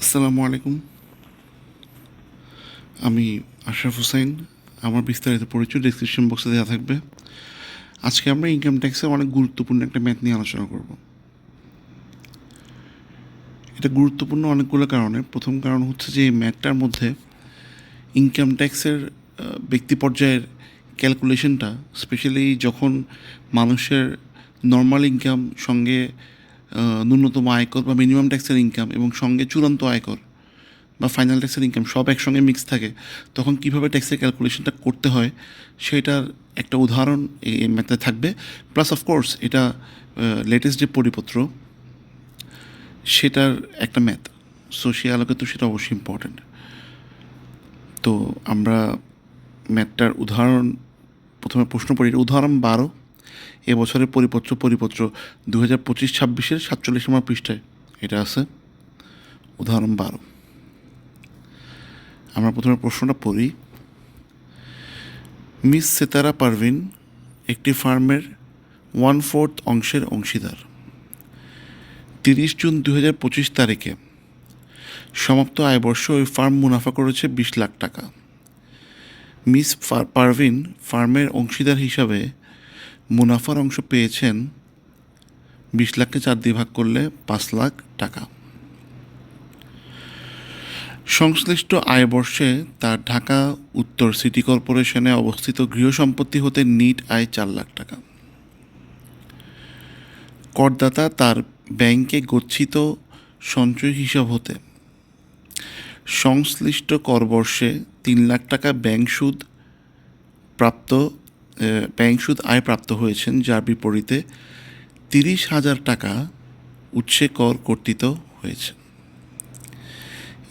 আসসালামু আলাইকুম। আমি আশরাফ হুসাইন। আমার বিস্তারিত পরিচয় ডিসক্রিপশন বক্সে দেওয়া থাকবে। আজকে আমরা ইনকাম ট্যাক্সের অনেক গুরুত্বপূর্ণ একটা ম্যাথ নিয়ে আলোচনা করব। এটা গুরুত্বপূর্ণ অনেকগুলো কারণে। প্রথম কারণ হচ্ছে যে এই ম্যাথটার মধ্যে ইনকাম ট্যাক্সের ব্যক্তি পর্যায়ের ক্যালকুলেশনটা স্পেশালি যখন মানুষের নর্মাল ইনকাম সঙ্গে ন্যূনতম আয়কর বা মিনিমাম ট্যাক্সের ইনকাম এবং সঙ্গে চূড়ান্ত আয়কর বা ফাইনাল ট্যাক্সের ইনকাম সব একসঙ্গে মিক্স থাকে, তখন কীভাবে ট্যাক্সের ক্যালকুলেশনটা করতে হয় সেটার একটা উদাহরণ এই ম্যাথে থাকবে। প্লাস অফকোর্স এটা লেটেস্ট যে পরিপত্র, সেটার একটা ম্যাথ সো সে আলোকে তো সেটা অবশ্যই ইম্পর্ট্যান্ট তো আমরা ম্যাথটার উদাহরণ, প্রথমে প্রশ্ন পড়ি উদাহরণ বারো। এবছরের পরিপত্র পরিপত্র দু হাজার পঁচিশ, ছাব্বিশের সাতচল্লিশ নম্বর পৃষ্ঠায়। এটা আছে। উদাহরণ বারো। আমরা প্রথমে প্রশ্নটা পড়ি। মিস সেতারা পারভিন একটি ফার্মের ওয়ান ফোর্থ অংশের অংশীদার। তিরিশ জুন দু হাজার পঁচিশ তারিখে সমাপ্ত আয়বর্ষ ওই ফার্ম মুনাফা করেছে বিশ লাখ টাকা। মিস পারভিন ফার্মের অংশীদার হিসাবে মুনাফার অংশ পেয়েছেন বিশ লাখকে চার দিয়ে ভাগ করলে পাঁচ লাখ টাকা। সংশ্লিষ্ট আয়বর্ষে তার ঢাকা উত্তর সিটি কর্পোরেশনে অবস্থিত গৃহ সম্পত্তি হতে নিট আয় চার লাখ টাকা। করদাতা তার ব্যাংকে গচ্ছিত সঞ্চয় হিসাব হতে সংশ্লিষ্ট করবর্ষে তিন লাখ টাকা ব্যাংক সুদ প্রাপ্ত ব্যাংক সুদ আয় প্রাপ্ত হয়েছেন, যার বিপরীতে তিরিশ হাজার টাকা উৎসে কর কর্তৃত হয়েছে।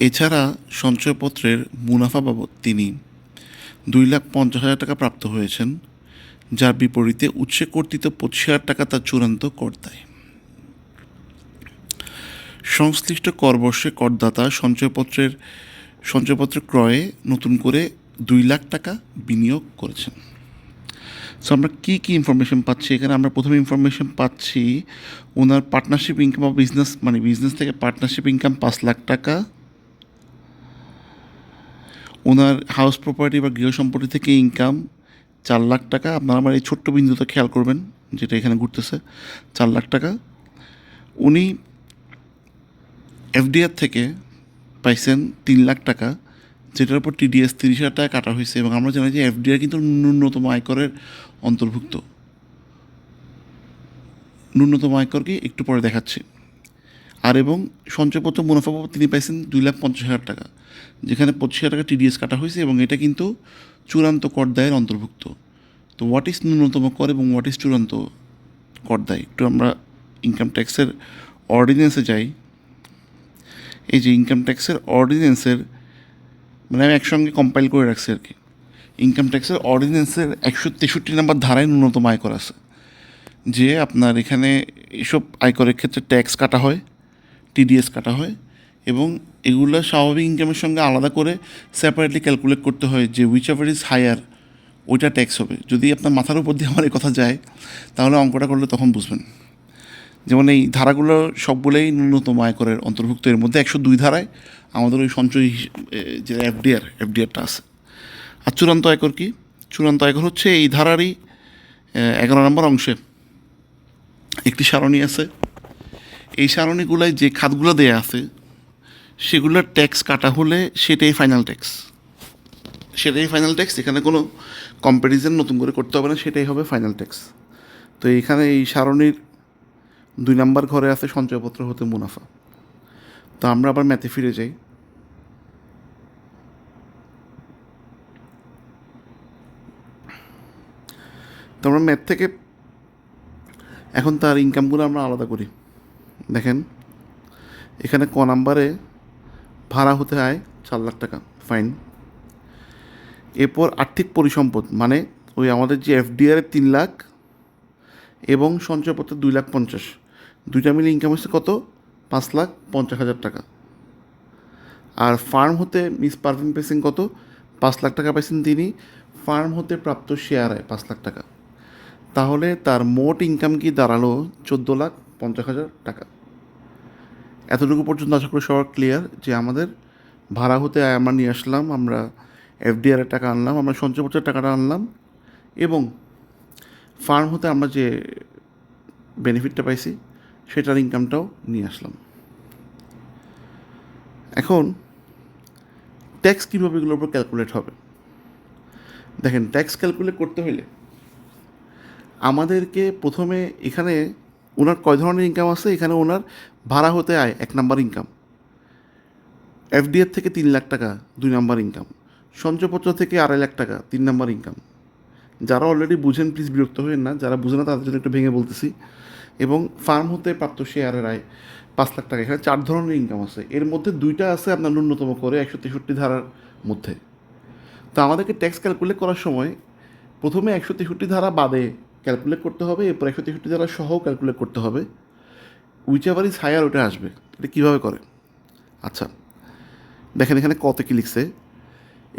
এছাড়া সঞ্চয়পত্রের মুনাফা বাবদ তিনি দুই লাখ পঞ্চাশ হাজার টাকা প্রাপ্ত হয়েছেন, যার বিপরীতে উৎসে কর্তৃত পঁচিশ হাজার টাকা তার চূড়ান্ত কর দেয় সংশ্লিষ্ট করবর্ষে করদাতা সঞ্চয়পত্রের, সঞ্চয়পত্র ক্রয়ে নতুন করে দুই লাখ টাকা বিনিয়োগ করেছেন। সো আমরা কী কী ইনফরমেশন পাচ্ছি? এখানে আমরা প্রথমে ইনফরমেশন পাচ্ছি, ওনার পার্টনারশিপ ইনকাম বা বিজনেস মানে বিজনেস থেকে পার্টনারশিপ ইনকাম পাঁচ লাখ টাকা। ওনার হাউস প্রপার্টি বা গৃহ সম্পত্তি থেকে ইনকাম চার লাখ টাকা। আপনারা আমার এই ছোট্ট বিন্দুতে খেয়াল করবেন, যেটা এখানে ঘুরতেছে, চার লাখ টাকা। উনি এফডিআর থেকে পাইছেন তিন লাখ টাকা, যেটার উপর টিডিএস তিরিশ হাজার টাকা কাটা হয়েছে এবং আমরা জানি যে এফডিআর কিন্তু ন্যূনতম আয়করের অন্তর্ভুক্ত। ন্যূনতম আয়করকে একটু পরে দেখাচ্ছি। আর এবং সঞ্চয়পত্র মুনাফা তিনি পাইছেন দুই লাখ পঞ্চাশ হাজার টাকা, যেখানে পঁচিশ হাজার টাকা টিডিএস কাটা হয়েছে এবং এটা কিন্তু চূড়ান্ত কর দায়ের অন্তর্ভুক্ত। তো হোয়াট ইজ ন্যূনতম কর এবং হোয়াট ইজ চূড়ান্ত কর দায়? একটু আমরা ইনকাম ট্যাক্সের অর্ডিন্যান্সে যাই। এই যে ইনকাম ট্যাক্সের অর্ডিন্যান্সের মানে আমি একসঙ্গে কম্পাইল করে রাখছি আর কি। ইনকাম ট্যাক্সের অর্ডিন্যান্সের একশো তেষট্টি নাম্বার ধারায় ন্যূনতম আয়কর আছে। যে আপনার এখানে এসব আয়করের ক্ষেত্রে ট্যাক্স কাটা হয় টিডিএস কাটা হয় এবং এগুলো স্বাভাবিক ইনকামের সঙ্গে আলাদা করে সেপারেটলি ক্যালকুলেট করতে হয় যে উইচ এভার ইজ হায়ার ওইটা ট্যাক্স হবে। যদি আপনার মাথার উপর দিয়ে আমার এই কথা যায়, তাহলে অঙ্কটা করলে তখন বুঝবেন। যেমন এই ধারাগুলো সবগুলোই ন্যূনতম আয়করের অন্তর্ভুক্ত। এর মধ্যে একশো দুই ধারায় আমাদের ওই সঞ্চয় যে এফডিআর এফডিআরটা আছে। আর চূড়ান্ত আয়কর কি? চূড়ান্ত আয়কর হচ্ছে এই ধারারই এগারো নম্বর অংশে। একটি সারণী আছে। এই সারণীগুলায় যে খাতগুলো দেয়া আছে, সেগুলোর ট্যাক্স কাটা হলে সেটাই ফাইনাল ট্যাক্স সেটাই ফাইনাল ট্যাক্স এখানে কোনো কম্প্যারিজন নতুন করে করতে হবে না, সেটাই হবে ফাইনাল ট্যাক্স তো এখানে এই সারণীর দুই নাম্বার ঘরে আছে সঞ্চয়পত্র হতে মুনাফা। তো আমরা আবার ম্যাথে ফিরে যাই। তো আমরা ম্যাথ থেকে এখন তার ইনকামগুলো আমরা আলাদা করি। দেখেন, এখানে ক নাম্বারে ভাড়া হতে হয় চার লাখ টাকা ফাইন এরপর আর্থিক পরিসম্পদ মানে ওই আমাদের যে এফডিআর তিন লাখ এবং সঞ্চয়পত্র দুই লাখ পঞ্চাশ। দুইটা মিলে ইনকাম হচ্ছে কত? পাঁচ লাখ পঞ্চাশ হাজার টাকা। আর ফার্ম হতে মিস পারভিন পেসিং কত? পাঁচ লাখ টাকা পাইছেন তিনি। ফার্ম হতে প্রাপ্ত শেয়ার পাঁচ লাখ টাকা। তাহলে তার মোট ইনকাম কি দাঁড়াল চোদ্দ লাখ পঞ্চাশ হাজার টাকা? এতটুকু পর্যন্ত আশা করি সবার ক্লিয়ার যে আমাদের ভাড়া হতে আয় আমরা নিয়ে আসলাম, আমরা এফডিআরের টাকা আনলাম, আমরা সঞ্চয়পত্রের টাকাটা আনলাম এবং ফার্ম হতে আমরা যে বেনিফিটটা পাইছি সেটার ইনকামটাও নিয়ে আসলাম। এখন ট্যাক্স কীভাবে এগুলোর উপর ক্যালকুলেট হবে? দেখেন ট্যাক্স ক্যালকুলেট করতে হলে আমাদেরকে প্রথমে এখানে ওনার কয় ধরনের ইনকাম আছে? এখানে ওনার ভাড়া হতে আয় এক নাম্বার ইনকাম এফডিএর থেকে তিন লাখ টাকা, দুই নাম্বার ইনকাম সঞ্চয়পত্র থেকে আড়াই লাখ টাকা, তিন নাম্বার ইনকাম যারা অলরেডি বুঝেন প্লিজ বিরক্ত হবেন না। যারা বুঝে না, তাদের জন্য একটু ভেঙে বলতেছি। এবং ফার্ম হতে প্রাপ্ত শেয়ারের আয় পাঁচ লাখ টাকা। এখানে চার ধরনের ইনকাম আছে। এর মধ্যে দুইটা আছে আপনার ন্যূনতম করে একশো তেষট্টি ধারার মধ্যে। তো আমাদেরকে ট্যাক্স ক্যালকুলেট করার সময় প্রথমে একশো তেষট্টি ধারা বাদে ক্যালকুলেট করতে হবে এরপর একশো তেষট্টি ধারা সহ ক্যালকুলেট করতে হবে উইচ এভার ইজ হায়ার ওটা আসবে, এটা কীভাবে করে? আচ্ছা দেখেন এখানে কত কি লিখছে?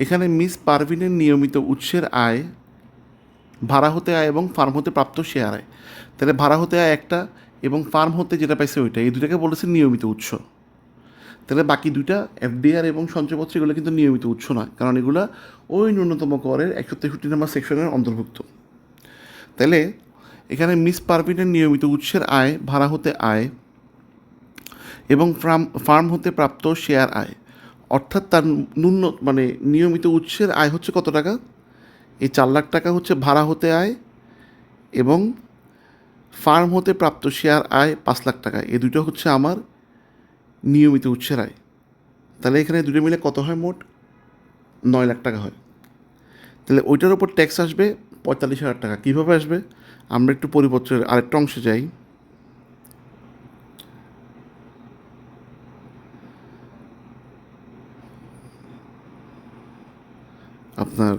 এখানে মিস পারভিনের নিয়মিত উৎসের আয়, ভাড়া হতে আয় এবং ফার্ম হতে প্রাপ্ত শেয়ার আয়। তাহলে ভাড়া হতে আয় একটা এবং ফার্ম হতে যেটা পাইছে ওইটা, এই দুটাকে বলেছে নিয়মিত উৎস। তাহলে বাকি দুইটা এফডিআর এবং সঞ্চয়পত্র এগুলো কিন্তু নিয়মিত উৎস নয়, কারণ এগুলো ওই ন্যূনতম করের একশো তেষট্টি নম্বর সেকশনের অন্তর্ভুক্ত। তাহলে এখানে মিস পারভিনের নিয়মিত উৎসের আয়, ভাড়া হতে আয় এবং ফার্ম ফার্ম হতে প্রাপ্ত শেয়ার আয়। অর্থাৎ তার ন্যূন মানে নিয়মিত উৎসের আয় হচ্ছে কত টাকা? এই চার লাখ টাকা হচ্ছে ভাড়া হতে আয় এবং ফার্ম হতে প্রাপ্ত শেয়ার আয় পাঁচ লাখ টাকা। এই দুটো হচ্ছে আমার নিয়মিত উৎসের আয়। তাহলে এখানে দুটো মিলে কত হয় মোট? নয় লাখ টাকা হয়। তাহলে ওইটার উপর ট্যাক্স আসবে পঁয়তাল্লিশ হাজার টাকা। কীভাবে আসবে? আমরা একটু পরিপত্রের আরেকটা অংশে যাই। আপনার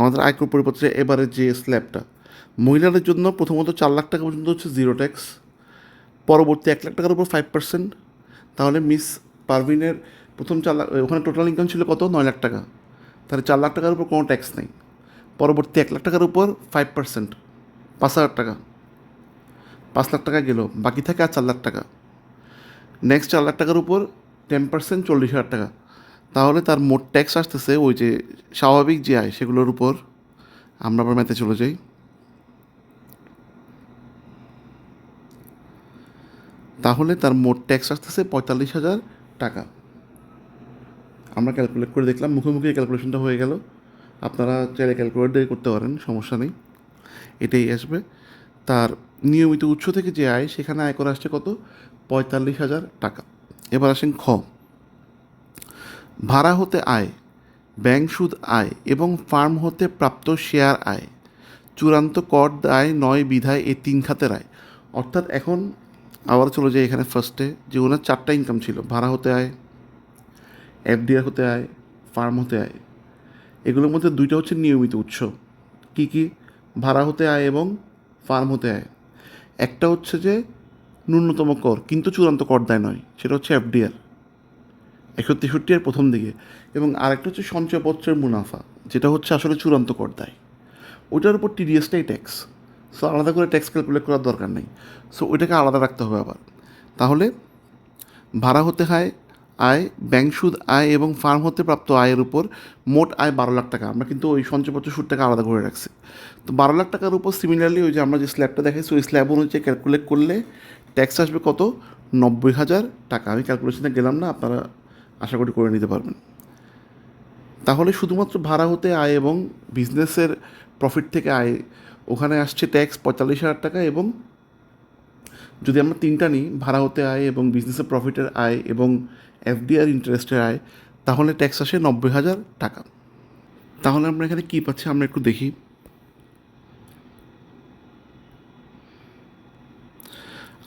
আমাদের আয়কর পরিপত্রে এবারে যে স্ল্যাবটা, মহিলাদের জন্য প্রথমত চার লাখ টাকা পর্যন্ত হচ্ছে জিরো ট্যাক্স, পরবর্তী এক লাখ টাকার উপর ফাইভ পার্সেন্ট তাহলে মিস পারভিনের প্রথম চার লাখ, ওখানে টোটাল ইনকাম ছিল কত? নয় লাখ টাকা। তাহলে চার লাখ টাকার উপর কোনো ট্যাক্স নেই। পরবর্তী এক লাখ টাকার উপর ফাইভ পার্সেন্ট পাঁচ হাজার টাকা। পাঁচ লাখ টাকা গেল, বাকি থাকে আর চার লাখ টাকা। নেক্সট চার লাখ টাকার উপর টেন পার্সেন্ট চল্লিশ হাজার টাকা। তাহলে তার মোট ট্যাক্স আসতেছে ওই যে স্বাভাবিক যে আয়, সেগুলোর উপর। আমরা আবার ম্যাথে চলে যাই। তাহলে তার মোট ট্যাক্স আসতেছে পঁয়তাল্লিশ হাজার টাকা। আমরা ক্যালকুলেট করে দেখলাম মুখে মুখে ক্যালকুলেশনটা হয়ে গেল। আপনারা চাইলে ক্যালকুলেট দিয়ে করতে পারেন, সমস্যা নেই। এটাই আসবে। তার নিয়মিত উৎস থেকে যে আয়, সেখানে আয় করে আসছে কত? পঁয়তাল্লিশ হাজার টাকা। এবার আসেন খ। ভাড়া হতে আয় ব্যাংক সুদ আয় এবং ফার্ম হতে প্রাপ্ত শেয়ার আয়। চূড়ান্ত কর আয় নয় বিধায় এই তিন খাতের আয়। অর্থাৎ এখন আবার চলে যাই এখানে ফার্স্টে যে ওনার চারটা ইনকাম ছিল, ভাড়া হতে আয় এফডিআর হতে আয়, ফার্ম হতে আয়। এগুলোর মধ্যে দুইটা হচ্ছে নিয়মিত উৎস। কি কি? ভাড়া হতে আয় এবং ফার্ম হতে আয়। একটা হচ্ছে যে ন্যূনতম কর, কিন্তু চূড়ান্ত কর দায় নয়, সেটা হচ্ছে এফডিআর। একশো তেষট্টি এর প্রথম দিকে। এবং আরেকটা হচ্ছে সঞ্চয়পত্রের মুনাফা, যেটা হচ্ছে আসলে চূড়ান্ত কর দায়। ওইটার উপর টিডিএসটাই ট্যাক্স সো আলাদা করে ট্যাক্স ক্যালকুলেট করার দরকার নেই। সো ওইটাকে আলাদা রাখতে হবে আবার। তাহলে ভাড়া হতে হয় আয়, ব্যাংক সুদ আয় এবং ফার্ম হতে প্রাপ্ত আয়ের উপর মোট আয় বারো লাখ টাকা। আমরা কিন্তু ওই সঞ্চয়পত্র সুদটাকে আলাদা করে রাখছি। তো বারো লাখ টাকার উপর সিমিলারলি ওই যে আমরা যে স্ল্যাবটা দেখাইছি, ওই স্ল্যাব অনুযায়ী ক্যালকুলেট করলে ট্যাক্স আসবে কত? নব্বই হাজার টাকা। আমি ক্যালকুলেশনে গেলাম না, আপনারা আশা করি করে নিতে পারবেন। তাহলে শুধুমাত্র ভাড়া হতে আয় এবং বিজনেসের প্রফিট থেকে আয়, ওখানে আসছে ট্যাক্স পঁয়তাল্লিশ হাজার টাকা এবং যদি আমরা তিনটা নিই, ভাড়া হতে আয় এবং বিজনেসের প্রফিটের আয় এবং এফডিআর ইন্টারেস্টের আয়, তাহলে ট্যাক্স আসে নব্বই হাজার টাকা। তাহলে আমরা এখানে কী পাচ্ছি? আমরা একটু দেখি।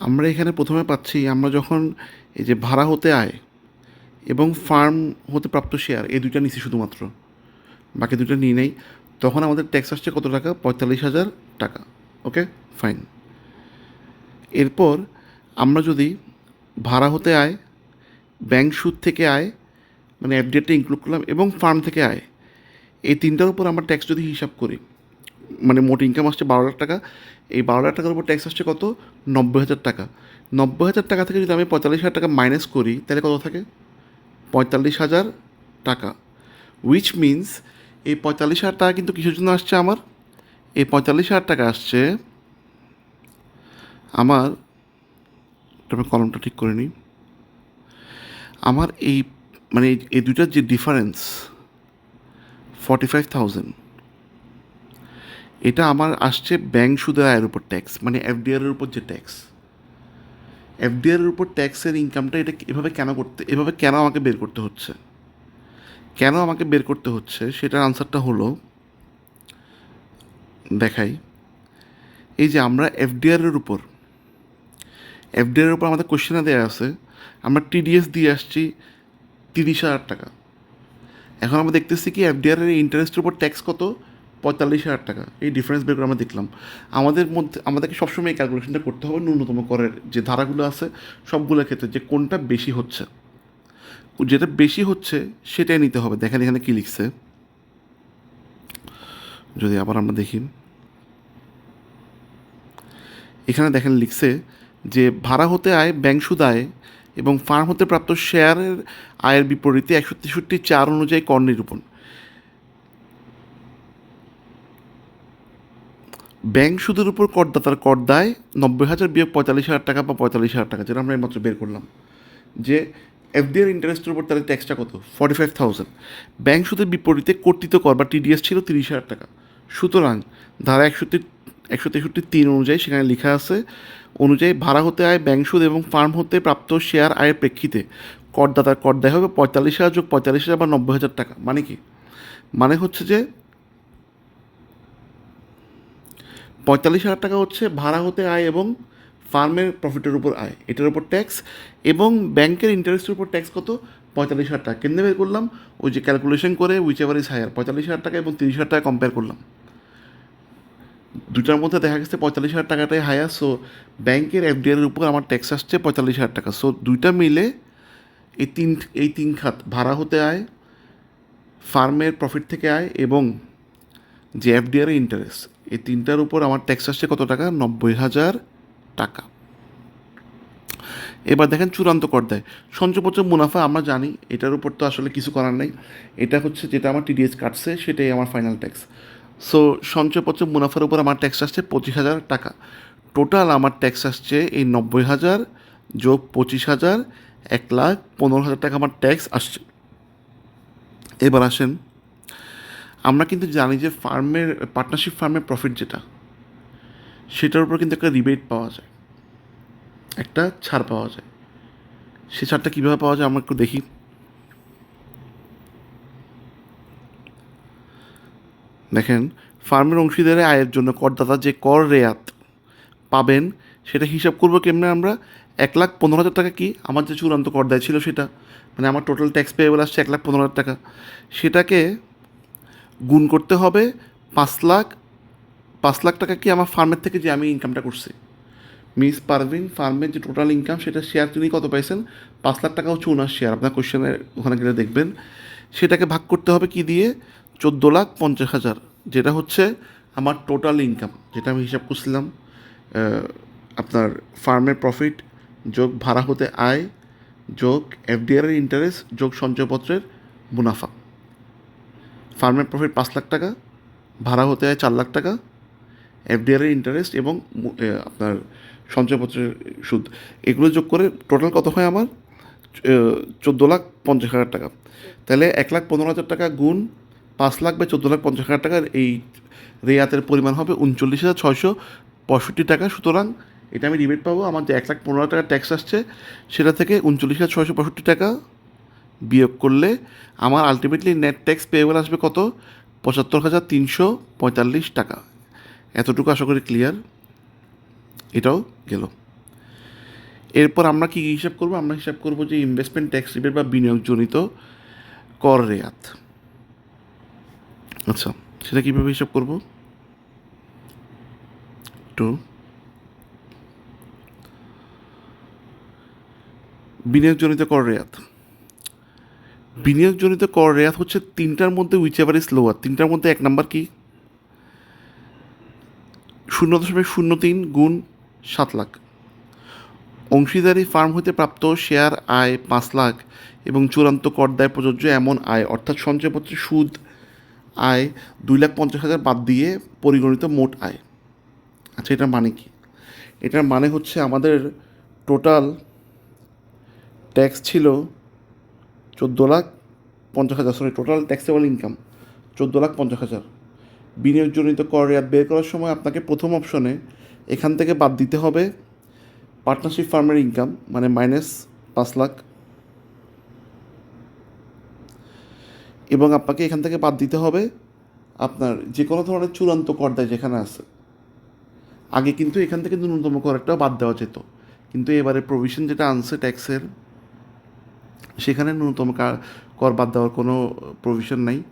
আমরা এখানে প্রথমে পাচ্ছি, আমরা যখন এই যে ভাড়া হতে আয় এবং ফার্ম হতে প্রাপ্ত শেয়ার এই দুইটা নিচ্ছি শুধুমাত্র। বাকি দুটো নিয়ে নেই। তখন আমাদের ট্যাক্স আসছে কত টাকা? পঁয়তাল্লিশ হাজার টাকা। ওকে ফাইন এরপর আমরা যদি ভাড়া হতে আয় ব্যাংক সুদ থেকে আয় মানে এফডিআরটা ইনক্লুড করলাম এবং ফার্ম থেকে আয়, এই তিনটার উপর আমরা ট্যাক্স যদি হিসাব করি মানে মোট ইনকাম আসছে বারো লাখ টাকা, এই বারো লাখ টাকার উপর ট্যাক্স আসছে কত? নব্বই হাজার টাকা। নব্বই হাজার টাকা থেকে যদি আমি পঁয়তাল্লিশ হাজার টাকা মাইনাস করি, তাহলে কত থাকে? পঁয়তাল্লিশ হাজার টাকা। উইচ মিন্স এই পঁয়তাল্লিশ হাজার টাকা কিন্তু কিসের জন্য আসছে আমার? এই পঁয়তাল্লিশ হাজার টাকা আসছে আমার তবে কলমটা ঠিক করে নিই। আমার এই মানে এই- এই দুইটার যে ডিফারেন্স ফর্টি ফাইভ থাউজেন্ড এটা আমার আসছে ব্যাংক সুদের আয়ের উপর ট্যাক্স মানে এফডিআরের উপর যে ট্যাক্স এফডিআরের উপর ট্যাক্সের ইনকামটা এটা এভাবে কেন করতে, এভাবে কেন আমাকে বের করতে হচ্ছে? কেন আমাকে বের করতে হচ্ছে? সেটার আনসারটা হলো, দেখাই। এই যে আমরা এফডিআরের উপর এফডিআর উপর আমাদের কোশ্চেনে দেওয়া আছে। আমরা টিডিএস দিয়ে আসছি তিরিশ হাজার টাকা। এখন আমরা দেখতেছি কি এফডিআর এর ইন্টারেস্টের উপর ট্যাক্স কত? পঁয়তাল্লিশ হাজার টাকা। এই ডিফারেন্স বের করে আমরা দেখলাম। আমাদের মধ্যে, আমাদেরকে সবসময় এই ক্যালকুলেশনটা করতে হবে ন্যূনতম করের যে ধারাগুলো আছে সবগুলোর ক্ষেত্রে যে কোনটা বেশি হচ্ছে। যেটা বেশি হচ্ছে সেটাই নিতে হবে। দেখেন এখানে কী লিখছে। যদি আবার আমরা দেখি। এখানে দেখেন লিখছে যে ভাড়া হতে আয়, ব্যাংক সুদ আয় এবং ফার্ম হতে প্রাপ্ত শেয়ারের আয়ের বিপরীতে একশো তেষট্টি চার অনুযায়ী কর নিরূপণ। ব্যাংক সুদের উপর করদাতার কর দায় নব্বই হাজার বিয়োগ পঁয়তাল্লিশ হাজার টাকা বা পঁয়তাল্লিশ হাজার টাকা, যেটা আমরা এইমাত্র বের করলাম। যে এফডিআর ইন্টারেস্টের উপর তাদের ট্যাক্সটা কত? ফর্টি ফাইভ থাউজেন্ড ব্যাংক সুদের বিপরীতে কর্তৃত কর বা টিডিএস ছিল তিরিশ হাজার টাকা। সুতরাং ধারা একশো একশো তেষট্টি তিন অনুযায়ী সেখানে লেখা আছে, অনুযায়ী ভাড়া হতে আয়, ব্যাংক সুদ এবং ফার্ম হতে প্রাপ্ত শেয়ার আয়ের প্রেক্ষিতে। করদাতার কর দেয় হবে পঁয়তাল্লিশ হাজার যোগ পঁয়তাল্লিশ হাজার বা নব্বই হাজার টাকা। মানে কি? মানে হচ্ছে যে পঁয়তাল্লিশ হাজার টাকা হচ্ছে ভাড়া হতে আয় এবং ফার্মের প্রফিটের উপর আয়। এটার উপর ট্যাক্স এবং ব্যাংকের ইন্টারেস্টের উপর ট্যাক্স কত? পঁয়তাল্লিশ হাজার টাকা। কেন্দ্রে বের করলাম, ওই যে ক্যালকুলেশন করে উইচ এভার ইজ হায়ার পঁয়তাল্লিশ হাজার টাকা এবং তিরিশ হাজার টাকা কম্পেয়ার করলাম। দুটার মধ্যে দেখা গেছে পঁয়তাল্লিশ হাজার টাকাটাই হায়ার সো ব্যাংকের এফডিআর এর উপর আমার ট্যাক্স আসছে পঁয়তাল্লিশ হাজার টাকা। সো দুইটা মিলে এই তিন এই তিন খাত ভাড়া হতে আয় ফার্মের প্রফিট থেকে আয় এবং যে এফডিআর ইন্টারেস্ট এই তিনটার উপর আমার ট্যাক্স আসছে কত টাকা? নব্বই হাজার টাকা। এবার দেখেন চূড়ান্ত কর দেয় সঞ্চয়পত্র মুনাফা আমরা জানি, এটার উপর তো আসলে কিছু করার নেই। এটা হচ্ছে যেটা আমার টিডিএস কাটছে, সেটাই আমার ফাইনাল ট্যাক্স সো সঞ্চয়পত্র মুনাফার উপর আমার ট্যাক্স আসছে পঁচিশ হাজার টাকা। টোটাল আমার ট্যাক্স আসছে এই নব্বই হাজার যোগ পঁচিশ হাজার, এক লাখ পনেরো হাজার টাকা আমার ট্যাক্স আসছে। এবার আসেন, আমরা কিন্তু জানি যে ফার্মের পার্টনারশিপ ফার্মের প্রফিট যেটা, সেটার উপর কিন্তু একটা রিবেট পাওয়া যায়, একটা ছাড় পাওয়া যায়। সে ছাড়টা কীভাবে পাওয়া যায় আমরা একটু দেখি। দেখেন, ফার্মের অংশীদারের আয়ের জন্য করদাতা যে কর রেয়াত পাবেন, সেটা হিসাব করব কেমনে আমরা? এক লাখ পনেরো হাজার টাকা কি আমার যে চূড়ান্ত কর দেয় ছিল সেটা? মানে আমার টোটাল ট্যাক্স পেয়েবল আসছে এক লাখ পনেরো হাজার টাকা। সেটাকে গুণ করতে হবে পাঁচ লাখ পাঁচ লাখ টাকা কি আমার ফার্মের থেকে যে আমি ইনকামটা করছি। মিস পারভিন ফার্মের যে টোটাল ইনকাম সেটা শেয়ার তিনি কত পাইছেন? পাঁচ লাখ টাকা হচ্ছে ওনার শেয়ার আপনার কোশ্চেনের ওখানে গেলে দেখবেন। সেটাকে ভাগ করতে হবে কি দিয়ে? চোদ্দ লাখ পঞ্চাশ হাজার, যেটা হচ্ছে আমার টোটাল ইনকাম যেটা আমি হিসাব করছিলাম আপনার ফার্মের প্রফিট যোগ ভাড়া হতে আয়, যোগ এফডিআর ইন্টারেস্ট যোগ সঞ্চয়পত্রের মুনাফা। ফার্মের প্রফিট পাঁচ লাখ টাকা, ভাড়া হতে হয় চার লাখ টাকা এফডিআর ইন্টারেস্ট এবং আপনার সঞ্চয়পত্রের সুদ। এগুলো যোগ করে টোটাল কত হয় আমার? চোদ্দ লাখ পঞ্চাশ হাজার টাকা। তাহলে এক লাখ পনেরো হাজার টাকা গুণ পাঁচ লাখ বা চোদ্দ লাখ পঞ্চাশ হাজার টাকার এই রেয়াতের পরিমাণ হবে উনচল্লিশ হাজার ছয়শো পঁয়ষট্টি টাকা। সুতরাং এটা আমি রিবেট পাবো, আমার যে এক লাখ পনেরো টাকা ট্যাক্স আসছে, সেটা থেকে উনচল্লিশ হাজার ছয়শো পঁয়ষট্টি টাকা বিয়োগ করলে আমার আলটিমেটলি নেট ট্যাক্স পেয়েবল আসবে কত? পঁচাত্তর হাজার তিনশো পঁয়তাল্লিশ টাকা। এতটুকু আশা করি ক্লিয়ার এটাও গেল। এরপর আমরা কি হিসাব করব? আমরা হিসাব করব যে ইনভেস্টমেন্ট ট্যাক্স রিবেট বা বিনিয়োগজনিত কর রেয়াত। আচ্ছা সেটা কীভাবে হিসাব করব? টু। বিনিয়োগজনিত কর রেয়াত। বিনিয়োগজনিত কর রেয়াত হচ্ছে তিনটার মধ্যে উইচ এভার ইজ লোয়ার তিনটার মধ্যে এক নাম্বার কি? শূন্য দশমিক শূন্য তিন গুণ সাত লাখ। অংশীদারি ফার্ম হতে প্রাপ্ত শেয়ার আয় পাঁচ লাখ এবং চূড়ান্ত কর দায় প্রযোজ্য এমন আয়, অর্থাৎ সঞ্চয়পত্রের সুদ আয় দুই লাখ পঞ্চাশ হাজার বাদ দিয়ে পরিগণিত মোট আয়। আচ্ছা এটার মানে কি? এটার মানে হচ্ছে আমাদের টোটাল ট্যাক্স ছিল চোদ্দ লাখ পঞ্চাশ হাজার সরি টোটাল ট্যাক্সেবল ইনকাম চোদ্দ লাখ পঞ্চাশ হাজার। বিনিয়োগজনিত কর রেয়াত বের করার সময় আপনাকে প্রথম অপশনে এখান থেকে বাদ দিতে হবে পার্টনারশিপ ফার্মের ইনকাম মানে মাইনাস পাঁচ লাখ এবং আপনাকে এখান থেকে বাদ দিতে হবে আপনার যে কোনো ধরনের চূড়ান্ত কর দেয় যেখানে আছে। আগে কিন্তু এখান থেকে ন্যূনতম কর একটা বাদ দেওয়া যেত। কিন্তু এবারে প্রভিশন যেটা আনছে ট্যাক্সের সেখানে ন্যূনতম কর বাদ দেওয়ার কোনো প্রভিশন নাই।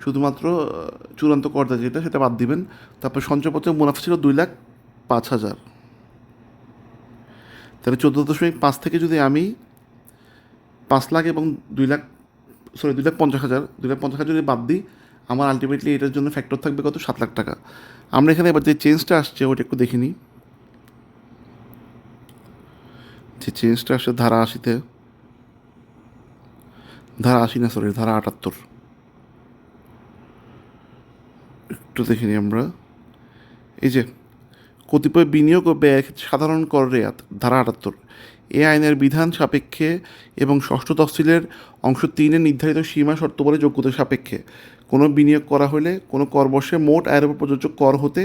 শুধুমাত্র চূড়ান্ত কর দেয় যেটা, সেটা বাদ দিবেন। তারপর সঞ্চয়পত্রের মুনাফা ছিল দুই লাখ পাঁচ হাজার। তাহলে চোদ্দ দশমিক পাঁচ থেকে যদি আমি পাঁচ লাখ এবং দুই লাখ সরি দুই লাখ পঞ্চাশ হাজার, দুই লাখ পঞ্চাশ হাজার যদি বাদ দিই, আমার আলটিমেটলি এটার জন্য ফ্যাক্টর থাকবে কত? সাত লাখ টাকা। আমরা এখানে এবার যে চেঞ্জটা আসছে, ওটা একটু দেখে নিই। যে চেঞ্জটা আসছে, ধারা আশিতে। ধারা আশি না সরি ধারা আটাত্তর। একটু দেখে নিই আমরা। এই যে, কতিপয় বিনিয়োগ ও ব্যয় সাধারণ কর রেয়াত, ধারা আটাত্তর। এ আইনের বিধান সাপেক্ষে এবং ষষ্ঠ তফসিলের অংশ তিনে নির্ধারিত সীমা শর্ত বলে যোগ্যতা সাপেক্ষে। কোনো বিনিয়োগ করা হলে কোনো কর বর্ষে মোট আয়ের উপর প্রযোজ্য কর হতে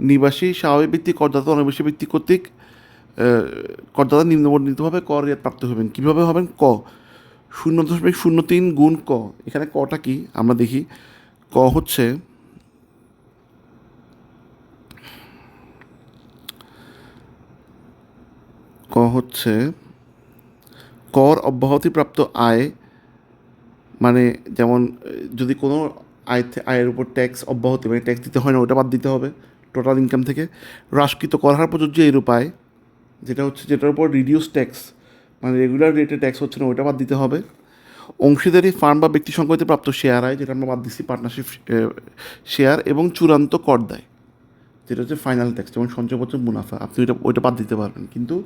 নিবাসী স্বাভাবিক ভিত্তিক করদাতা, অনাবাসী ভিত্তিক কর্তৃক করদাতা নিম্নবর্ণিতভাবে কর প্রাপ্ত হবেন। কীভাবে হবেন? ক, শূন্য দশমিক শূন্য তিন গুণ ক। এখানে কটা কি? আমরা দেখি। ক হচ্ছে ক হচ্ছে, কর অব্যাহতিপ্রাপ্ত আয় মানে যেমন, যদি কোনো আয় আয়ের উপর ট্যাক্স অব্যাহতি মানে ট্যাক্স দিতে হয় না ওটা বাদ দিতে হবে টোটাল ইনকাম থেকে। হ্রাসকৃত কর হার প্রযোজ্য এরূপ আয়, যেটা হচ্ছে, যেটার উপর রিডিউস ট্যাক্স মানে রেগুলার রেটে ট্যাক্স হচ্ছে না ওটা বাদ দিতে হবে। অংশীদারি, ফার্ম বা ব্যক্তি সংক্রান্ত প্রাপ্ত শেয়ার আয়, যেটা আমরা বাদ দিচ্ছি পার্টনারশিপ শেয়ার এবং চূড়ান্ত কর দেয়, যেটা হচ্ছে ফাইনাল ট্যাক্স যেমন সঞ্চয়পত্রের মুনাফা, আপনি ওইটা ওইটা বাদ দিতে পারবেন। কিন্তু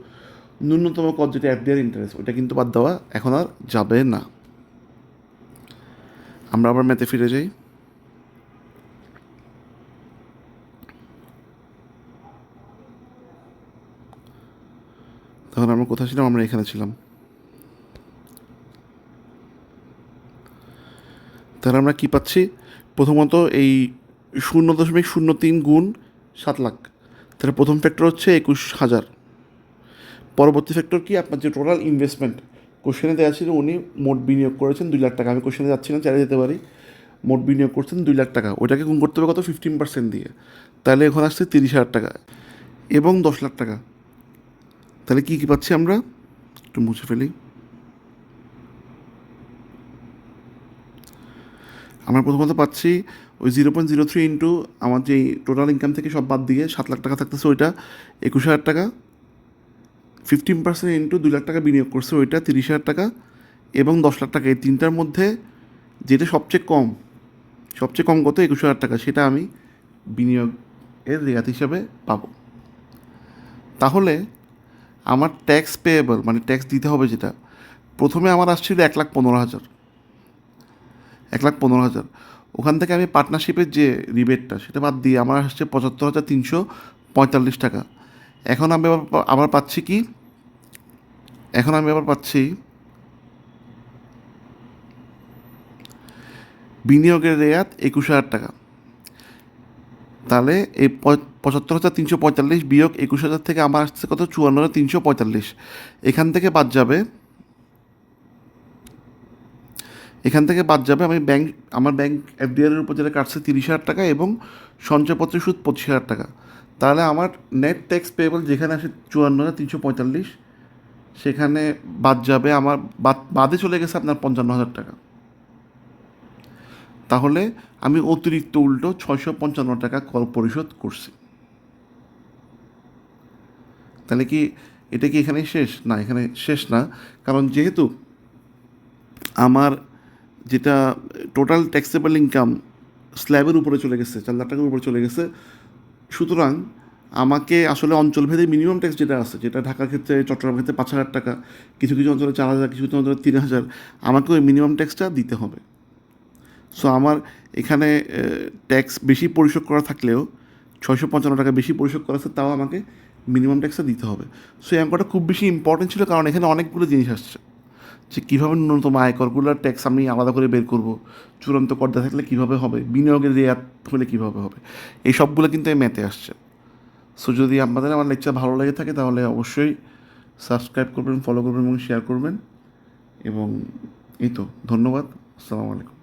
ন্যূনতম কর যেটা এফডিআর ইন্টারেস্ট ওইটা কিন্তু বাদ দেওয়া এখন আর যাবে না। আমরা আবার ম্যাথে ফিরে যাই। তখন আমরা কোথায় ছিলাম? আমরা এখানে ছিলাম। তাহলে আমরা কি পাচ্ছি? প্রথমত এই শূন্য দশমিক শূন্য তিন গুণ সাত লাখ। তাহলে প্রথম ফ্যাক্টর হচ্ছে একুশ হাজার। পরবর্তী ফ্যাক্টর কি? আপনার যে টোটাল ইনভেস্টমেন্ট কোশ্চেনে দেওয়া ছিল, উনি মোট বিনিয়োগ করেছেন দুই লাখ টাকা। আমি কোশ্চেনে যাচ্ছি না চালিয়ে যেতে পারি। মোট বিনিয়োগ করছেন দুই লাখ টাকা। ওইটাকে গুণ করতে হবে কত? ফিফটিন পার্সেন্ট দিয়ে। তাহলে এখন আসছে তিরিশ হাজার টাকা এবং দশ লাখ টাকা। তাহলে কী কী পাচ্ছি আমরা? একটু মুছে ফেলি। আমরা প্রথমত পাচ্ছি ওই zero point zero three into আমার যেই টোটাল ইনকাম থেকে সব বাদ দিয়ে সাত লাখ টাকা থাকতেছে ওইটা, একুশ হাজার টাকা। ফিফটিন পার্সেন্ট ইন্টু দুই লাখ টাকা বিনিয়োগ করছে ওইটা তিরিশ হাজার টাকা এবং দশ লাখ টাকা। এই তিনটার মধ্যে যেটা সবচেয়ে কম সবচেয়ে কম কত? একুশ হাজার টাকা। সেটা আমি বিনিয়োগের রেয়াত হিসাবে পাব। তাহলে আমার ট্যাক্স পেয়েবল মানে ট্যাক্স দিতে হবে যেটা, প্রথমে আমার আসছিল এক লাখ পনেরো হাজার। এক লাখ পনেরো হাজার। ওখান থেকে আমি পার্টনারশিপের যে রিবেটটা সেটা বাদ দিয়ে আমার আসছে পঁচাত্তর হাজার তিনশো পঁয়তাল্লিশ টাকা। এখন আমি আবার পাচ্ছি কি? এখন আমি আবার পাচ্ছি বিনিয়োগের রেয়াত একুশ হাজার টাকা। তাহলে এই পঁচাত্তর হাজার তিনশো পঁয়তাল্লিশ বিয়োগ একুশ হাজার থেকে আমার আসছে কত? চুয়ান্ন হাজার তিনশো পঁয়তাল্লিশ। এখান থেকে বাদ যাবে এখান থেকে বাদ যাবে আমি ব্যাংক আমার ব্যাংক এফডিআর এর উপর যেটা কাটছে তিরিশ হাজার টাকা এবং সঞ্চয়পত্রের সুদ পঁচিশ হাজার টাকা। তাহলে আমার নেট ট্যাক্স পেয়েবল যেখানে আসে চুয়ান্ন হাজার তিনশো পঁয়তাল্লিশ, সেখানে বাদ যাবে আমার, বাদ, বাদে চলে গেছে আপনার পঞ্চান্ন হাজার টাকা। তাহলে আমি অতিরিক্ত উল্টো ছয়শো পঞ্চান্ন টাকা কর পরিশোধ করছি। তাহলে কি এটা কি এখানে শেষ? না, এখানে শেষ না। কারণ যেহেতু আমার যেটা টোটাল ট্যাক্সেবল ইনকাম স্ল্যাবের উপরে চলে গেছে, চার লাখ টাকার উপরে চলে গেছে সুতরাং আমাকে আসলে অঞ্চলভেদে মিনিমাম ট্যাক্স যেটা আছে, যেটা ঢাকার ক্ষেত্রে চট্টগ্রাম ক্ষেত্রে পাঁচ হাজার টাকা, কিছু কিছু অঞ্চলে চার হাজার, কিছু কিছু অঞ্চলে তিন হাজার, আমাকে ওই মিনিমাম ট্যাক্সটা দিতে হবে। সো আমার এখানে ট্যাক্স বেশি পরিশোধ করা থাকলেও ছয়শো পঞ্চান্ন টাকা বেশি পরিশোধ করা আছে, তাও আমাকে মিনিমাম ট্যাক্সটা দিতে হবে। সো এই অঙ্কটা খুব বেশি ইম্পর্টেন্ট ছিল, কারণ এখানে অনেকগুলো জিনিস আসছে। যে কীভাবে ন্যূনতম আয় আয়করগুলোর ট্যাক্স আমি আলাদা করে বের করব, চূড়ান্ত করতে থাকলে কীভাবে হবে, বিনিয়োগের রেয়াত হলে কীভাবে হবে, এই সবগুলো কিন্তু এই ম্যাথে আসছে। সো যদি আপনাদের আমার লেকচার ভালো লেগে থাকে তাহলে অবশ্যই সাবস্ক্রাইব করবেন ফলো করবেন এবং শেয়ার করবেন। এবং এই তো, ধন্যবাদ, আসসালামু আলাইকুম।